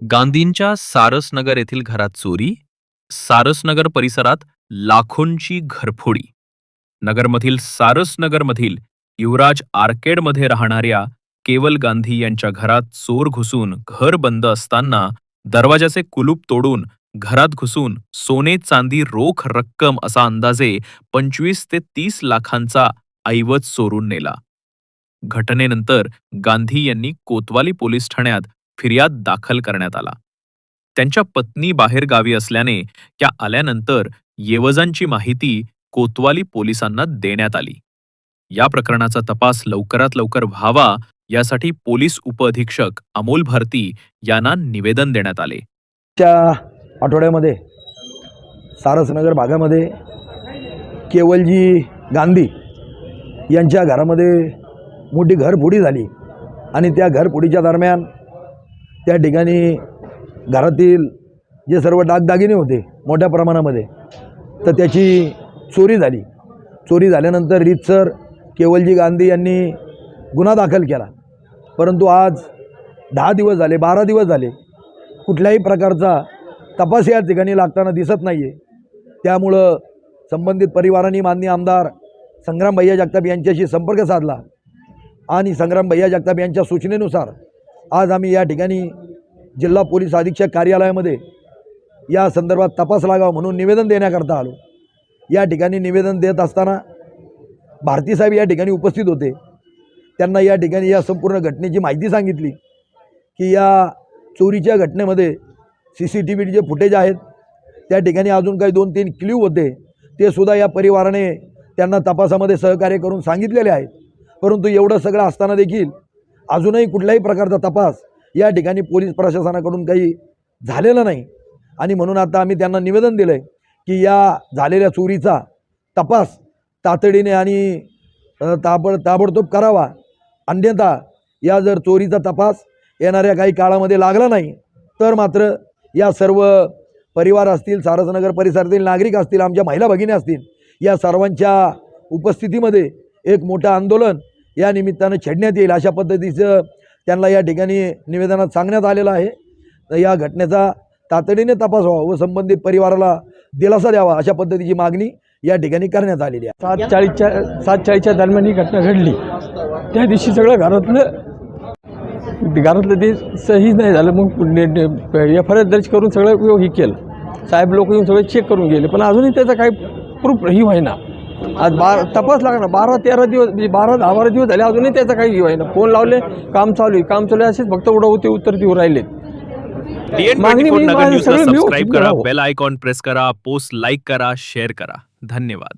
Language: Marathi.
गांधींच्या सारसनगर येथील घरात चोरी सारसनगर परिसरात लाखोंची घरफोडी. नगरमधील सारसनगरमधील युवराज आर्केडमध्ये राहणाऱ्या केवल गांधी यांच्या घरात चोर घुसून घर बंद असताना दरवाजाचे कुलूप तोडून घरात घुसून सोने चांदी रोख रक्कम असा अंदाजे पंचवीस ते तीस लाखांचा ऐवज चोरून नेला. घटनेनंतर गांधी यांनी कोतवाली पोलीस ठाण्यात फिर्याद दाखल करण्यात आला. त्यांच्या पत्नी बाहेरगावी असल्याने त्या आल्यानंतर येवजांची माहिती कोतवाली पोलिसांना देण्यात आली. या प्रकरणाचा तपास लवकरात लवकर व्हावा यासाठी पोलीस उपअधीक्षक अमोल भारती यांना निवेदन देण्यात आले. त्या आठवड्यामध्ये सारसनगर भागामध्ये केवलजी गांधी यांच्या घरामध्ये मोठी घरफोडी झाली आणि त्या घरफोडीच्या दरम्यान त्या ठिकाणी घरातील जे सर्व दागदागिने होते मोठ्या प्रमाणामध्ये तर त्याची चोरी झाली. चोरी झाल्यानंतर रीतसर केवलजी गांधी यांनी गुन्हा दाखल केला. परंतु आज दहा दिवस झाले बारा दिवस झाले कुठल्याही प्रकारचा तपास या ठिकाणी लागताना दिसत नाही आहे त्यामुळं संबंधित परिवारांनी माननीय आमदार संग्राम भैया जगताप यांच्याशी संपर्क साधला आणि संग्राम भैया जगताप यांच्या सूचनेनुसार आज आम्ही या ठिकाणी जिल्हा पोलीस अधीक्षक कार्यालयामध्ये या संदर्भात तपास लागावा म्हणून निवेदन देण्याकरता आलो. या ठिकाणी निवेदन देत असताना भारती साहेब या ठिकाणी उपस्थित होते. त्यांना या ठिकाणी या संपूर्ण घटनेची माहिती सांगितली की या चोरीच्या घटनेमध्ये सी सी टी व्हीचे फुटेज आहेत त्या ठिकाणी अजून काही दोन तीन क्ल्यू होते. ते सुद्धा या परिवाराने त्यांना तपासामध्ये सहकार्य करून सांगितलेले आहेत. परंतु एवढं सगळं असताना देखील अजूनही कुठल्याही प्रकारचा तपास या ठिकाणी पोलीस प्रशासनाकडून काही झालेलं नाही. आणि म्हणून आता आम्ही त्यांना निवेदन दिलं आहे की या झालेल्या चोरीचा तपास तातडीने आणि ताबड ताबडतोब करावा. अन्यथा या जर चोरीचा तपास येणाऱ्या काही काळामध्ये लागला नाही तर मात्र या सर्व परिवार असतील सारसनगर परिसरातील नागरिक असतील आमच्या महिला भगिनी असतील या सर्वांच्या उपस्थितीमध्ये एक मोठं आंदोलन या निमित्तानं छेडण्यात येईल अशा पद्धतीचं त्यांना या ठिकाणी निवेदनात सांगण्यात आलेलं आहे. तर या घटनेचा तातडीने तपास व्हावा व संबंधित परिवाराला दिलासा द्यावा अशा पद्धतीची मागणी या ठिकाणी करण्यात आलेली आहे. सात चाळीसच्या सात चाळीसच्या दरम्यान ही घटना घडली. त्या दिवशी सगळं घरातलं घरातलं ते सही नाही झालं. मग एफ आय दर्ज करून सगळं हे केलं. साहेब लोक येऊन सगळे चेक करून गेले. पण अजूनही त्याचा काही प्रूफ ही व्हायना. आज बारा तपास लागणार बारा तेरा दिवस म्हणजे बारा दहा बारा दिवस झाले अजूनही त्याचा काही हे व्हायना फोन लावले काम चालू आहे. काम चालू आहे असेच फक्त उडव होते उत्तर देऊ राहिले. मागणी सगळं करा. बेल आयकॉन प्रेस करा पोस्ट लाईक करा शेअर करा. धन्यवाद.